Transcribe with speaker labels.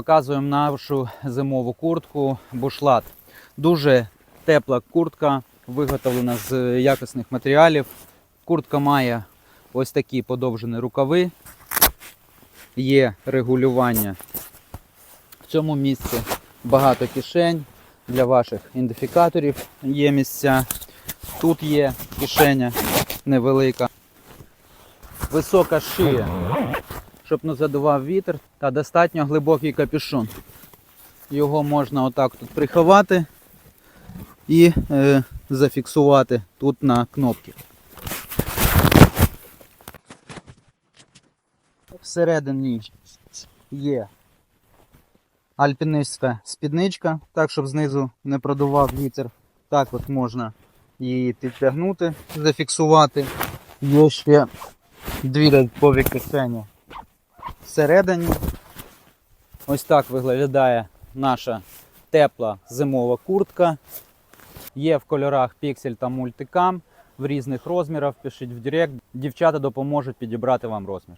Speaker 1: Показуємо нашу зимову куртку бушлат. Дуже тепла куртка, виготовлена з якісних матеріалів. Куртка має ось такі подовжені рукави. Є регулювання в цьому місці. Багато кишень для ваших ідентифікаторів є місця. Тут є кишеня невелика. Висока шия, щоб не задував вітер, та достатньо глибокий капюшон. Його можна отак тут приховати і е, зафіксувати тут на кнопки. Всередині є альпінистська спідничка, так щоб знизу не продував вітер. Так от можна її підтягнути, зафіксувати. Є ще дві додаткові кишені всередині. Ось так виглядає наша тепла зимова куртка. Є в кольорах піксель та мультикам в різних розмірах. Пишіть в Директ. Дівчата допоможуть підібрати вам розмір.